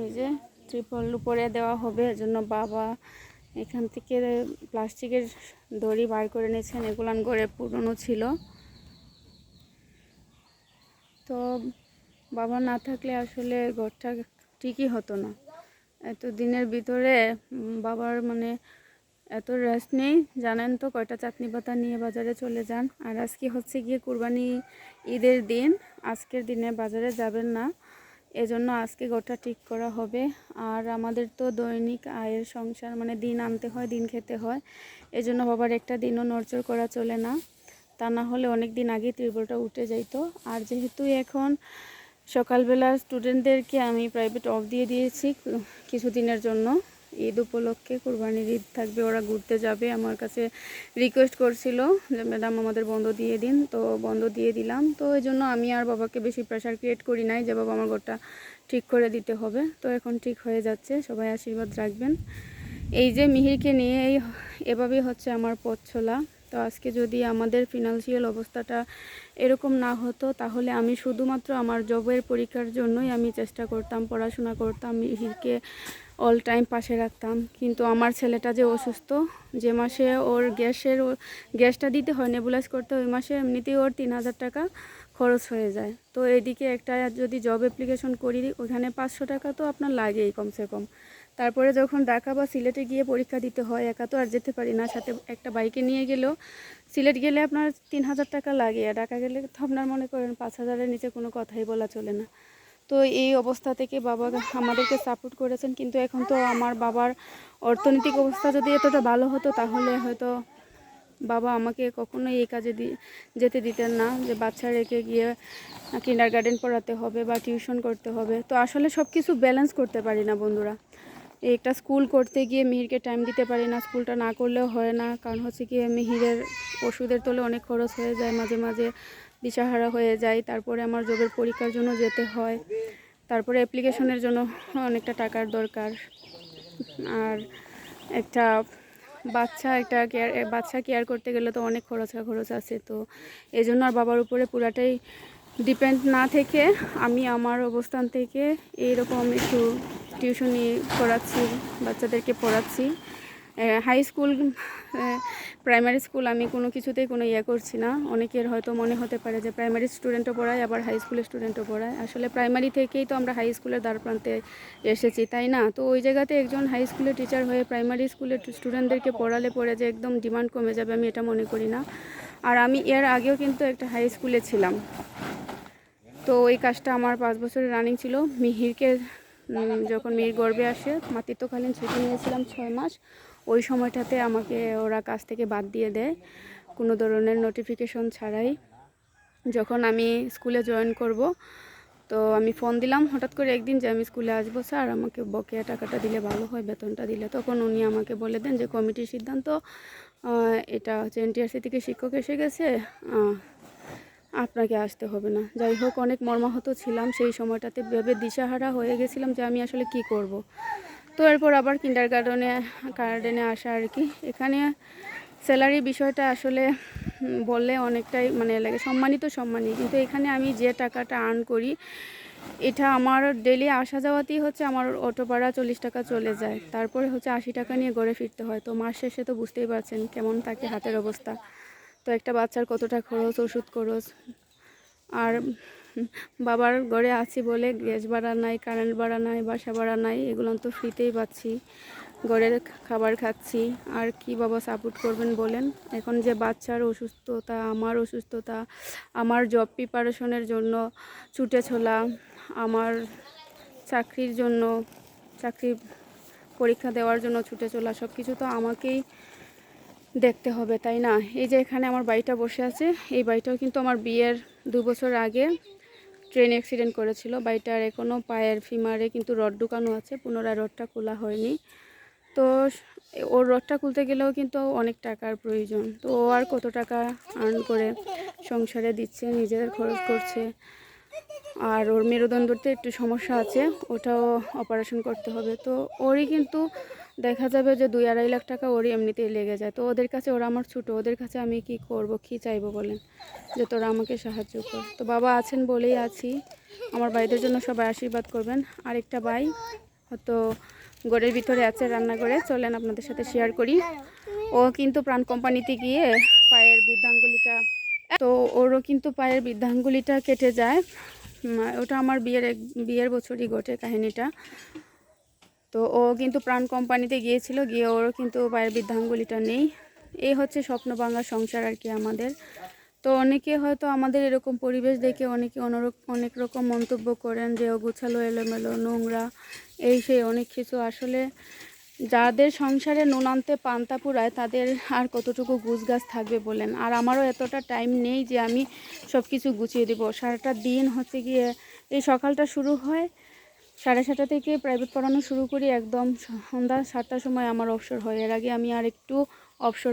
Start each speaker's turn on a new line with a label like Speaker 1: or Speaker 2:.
Speaker 1: এই যে ত্রিপল উপরে দেওয়া হবে, এজন্য বাবা এখান থেকে প্লাস্টিকের দড়ি বার করে নিয়েছেন এগুলান করে পুরনো ছিল। তো বাবা না থাকলে আসলে ঘরটা ঠিকই হতো না। এত দিনের ভিতরে বাবার মানে এত রেস্ট নেই। জানেন তো কয়টা চাটনি পাতা নিয়ে বাজারে চলে যান। আর আজকে হচ্ছে গিয়ে কুরবানি ঈদের দিন। আজকের দিনে বাজারে যাবেন না। এজন্য আজকে গোটা ঠিক করা হবে। আর আমাদের তো দৈনিক আয়ের সংসার মানে দিন আনতে হয়, দিন খেতে হয়। এজন্য বাবার একটা দিনও নড়চড় করা চলে না। তা না হলে অনেক দিন আগে ত্রিবলটা উঠে যাইতো। আর যেহেতু এখন সকালবেলা স্টুডেন্টদেরকে আমি প্রাইভেট অফ দিয়ে দিয়েছি কিছুদিনের জন্য। ঈদ উপলক্ষে কোরবানির ঈদ থাকবে, ওরা ঘুরতে যাবে। আমার কাছে রিকোয়েস্ট করছিল যে ম্যাডাম আমাদের বন্ধ দিয়ে দিন। তো বন্ধ দিয়ে দিলাম। তো এই জন্য আমি আর বাবাকে বেশি প্রেশার ক্রিয়েট করি নাই যে, বাবা, আমার ঘরটা ঠিক করে দিতে হবে। তো এখন ঠিক হয়ে যাচ্ছে, সবাই আশীর্বাদ রাখবেন। এই যে মিহিরকে নিয়ে এই, এভাবেই হচ্ছে আমার পথ চলা। তো আজকে যদি আমাদের ফিনান্সিয়াল অবস্থাটা এরকম না হতো, তাহলে আমি শুধুমাত্র আমার জবের পরীক্ষার জন্যই আমি চেষ্টা করতাম, পড়াশোনা করতাম, মিহিরকে অল টাইম পাশে রাখতাম। কিন্তু আমার ছেলেটা যে অসুস্থ, যে মাসে ওর গ্যাসের গ্যাসটা দিতে হয় নেবুলাইজ করতে ওই মাসে এমনিতেই ওর তিন হাজার টাকা খরচ হয়ে যায়। তো এদিকে একটা যদি জব অ্যাপ্লিকেশন করি, ওখানে পাঁচশো টাকা তো আপনার লাগেই কমসে কম। তারপরে যখন ঢাকা বা সিলেটে গিয়ে পরীক্ষা দিতে হয়, একা তো আর যেতে পারি না। সাথে একটা বাইকে নিয়ে গেলেও সিলেট গেলে আপনার তিন হাজার টাকা লাগে, আর ঢাকা গেলে তো আপনার মনে করেন পাঁচ হাজারের নিচে কোনো কথাই বলা চলে না। তো এই অবস্থা থেকে বাবা আমাদেরকে সাপোর্ট করেছেন, কিন্তু এখন তো আমার বাবার অর্থনৈতিক অবস্থা যদি এতটা ভালো হতো, তাহলে হয়তো বাবা আমাকে কখনোই এই কাজে যেতে দিতেন না। যে বাচ্চা রেখে গিয়ে কিন্ডার গার্ডেন পড়াতে হবে বা টিউশন করতে হবে। তো আসলে সব কিছু ব্যালেন্স করতে পারি না বন্ধুরা। একটা স্কুল করতে গিয়ে মিহিরকে টাইম দিতে পারি না, স্কুলটা না করলেও হয় না। কারণ হচ্ছে কি মিহিরের ওষুধের তোলে অনেক খরচ হয়ে যায়, মাঝে মাঝে দিশাহারা হয়ে যায় তারপরে আমার জবের পরীক্ষার জন্য যেতে হয়। তারপরে অ্যাপ্লিকেশনের জন্য অনেকটা টাকার দরকার। আর একটা বাচ্চা, একটা কেয়ার বাচ্চা কেয়ার করতে গেলে তো অনেক খরচা খরচ আছে। তো এই জন্য আর বাবার উপরে পুরাটাই ডিপেন্ড না থেকে আমি আমার অবস্থান থেকে এইরকম একটু টিউশনি পড়াচ্ছি, বাচ্চাদেরকে পড়াচ্ছি। হাই স্কুল প্রাইমারি স্কুল আমি কোনো কিছুতেই কোনো ইয়ে করছি না। অনেকের হয়তো মনে হতে পারে যে প্রাইমারি স্টুডেন্টও পড়ায়, আবার হাই স্কুলের স্টুডেন্টও পড়ায়। আসলে প্রাইমারি থেকেই তো আমরা হাই স্কুলের দ্বার প্রান্তে এসেছি, তাই না? তো ওই জায়গাতে একজন হাই স্কুলের টিচার হয়ে প্রাইমারি স্কুলের স্টুডেন্টদেরকে পড়ালে পড়ে যে একদম ডিমান্ড কমে যাবে, আমি এটা মনে করি না। আর আমি এর আগেও কিন্তু একটা হাই স্কুলে ছিলাম। তো ওই কাজটা আমার পাঁচ বছরের রানিং ছিল। মিহিরকে যখন মিহির গর্বে আসে, মাতৃত্বকালীন ছুটি নিয়েছিলাম ছয় মাস। ওই সময়টাতে আমাকে ওরা কাজ থেকে বাদ দিয়ে দেয়। কোনো ধরনের নোটিফিকেশন ছাড়াই। যখন আমি স্কুলে জয়েন করব, তো আমি ফোন দিলাম হঠাৎ করে একদিন যে আমি স্কুলে আসব স্যার, আমাকে বকেয়া টাকাটা দিলে ভালো হয়, বেতনটা দিলে। তখন উনি আমাকে বলে দেন যে, কমিটির সিদ্ধান্ত এটা হচ্ছে এনটিআরসি থেকে শিক্ষক এসে গেছে আপনাকে আসতে হবে না। যাই হোক, অনেক মর্মাহত ছিলাম সেই সময়টাতে। ভেবে দিশাহারা হয়ে গেছিলাম যে আমি আসলে কি করব। তো এরপর আবার কিন্ডার গার্ডেনে গার্ডেনে আসা আর কি। এখানে স্যালারি বিষয়টা আসলে বললে অনেকটাই মানে লাগে। সম্মানিত সম্মানী। কিন্তু এখানে আমি যে টাকাটা আর্ন করি, এটা আমার ডেলি আসা যাওয়াতেই হচ্ছে আমার অটো ভাড়া চল্লিশ টাকা চলে যায়। তারপরে হচ্ছে আশি টাকা নিয়ে ঘরে ফিরতে হয়। তো মাস শেষে তো বুঝতেই পারছেন কেমন থাকে হাতের অবস্থা। তো একটা বাচ্চার কতটা খরচ, ওষুধ খরচ? আর বাবার ঘরে আছি বলে গ্যাস ভাড়া নাই, কারেন্ট ভাড়া নাই, বাসা ভাড়া নাই, এগুলো তো ফ্রিতেই পাচ্ছি। ঘরের খাবার খাচ্ছি। আর কি বাবা সাপোর্ট করবেন বলেন? এখন যে বাচ্চার অসুস্থতা, আমার অসুস্থতা, আমার জব প্রিপারেশনের জন্য ছুটে ছোলা, আমার চাকরির জন্য, চাকরি পরীক্ষা দেওয়ার জন্য ছুটে চলা সব কিছু তো আমাকেই দেখতে হবে, তাই না? এই যে এখানে আমার বাড়িটা বসে আছে, এই বাড়িটাও কিন্তু আমার বিয়ের দু বছর আগে ট্রেন অ্যাক্সিডেন্ট করেছিল। বাড়িটার এখনও পায়ের ফিমারে কিন্তু রড ঢুকানো আছে, পুনরায় রডটা খোলা হয়নি। তো ওর রডটা খুলতে গেলেও কিন্তু অনেক টাকার প্রয়োজন। তো ও আর কত টাকা আর্ন করে সংসারে দিচ্ছে নিজেদের খরচ করছে? আর ওর মেরুদণ্ডতে একটু সমস্যা আছে, ওটাও অপারেশন করতে হবে। তো ওরই কিন্তু দেখা যাবে যে দুই আড়াই লাখ টাকা ওরই এমনিতেই লেগে যায়। তো ওদের কাছে ওরা আমার ছোটো, ওদের কাছে আমি কি করব, কি চাইব বলেন? যে তোরা আমাকে সাহায্য কর। তো বাবা আছেন বলেই আছি। আমার ভাইদের জন্য সবাই আশীর্বাদ করবেন। আরেকটা ভাই হয়তো ঘরের ভিতরে আছে রান্নাঘরে চলেন আপনাদের সাথে শেয়ার করি। ও কিন্তু প্রাণ কোম্পানিতে গিয়ে পায়ের বৃদ্ধাঙ্গুলিটা, তো ওরও কিন্তু পায়ের বৃদ্ধাঙ্গুলিটা কেটে যায়। ওটা আমার বিয়ের এক, বিয়ের বছরই ঘটে কাহিনীটা। তো ও কিন্তু প্রাণ কোম্পানিতে গিয়েছিল, গিয়ে ওরও কিন্তু পায়ের বৃদ্ধাঙ্গুলিটা নেই। এই হচ্ছে স্বপ্ন ভাঙা সংসার আর কি আমাদের। তো অনেকে হয়তো আমাদের এরকম পরিবেশ দেখে অনেকে অনরক, অনেক রকম মন্তব্য করেন যে ও গুছালো, এলোমেলো, নোংরা, এই সেই অনেক কিছু। আসলে যাদের সংসারে নুন আনতে পান্তা পুরায়, তাদের আর কতটুকু গুছ গাছ থাকবে বলেন। আর আমারও এতটা টাইম নেই যে আমি সব কিছু গুছিয়ে দেবো। সারাটা দিন হচ্ছে গিয়ে এই সকালটা শুরু হয়, সাড়ে সাতটা থেকে প্রাইভেট পড়ানো শুরু করি, একদম সন্ধ্যা সাতটার সময় আমার অবসর হয়। এর আগে আমি আর একটু অবসর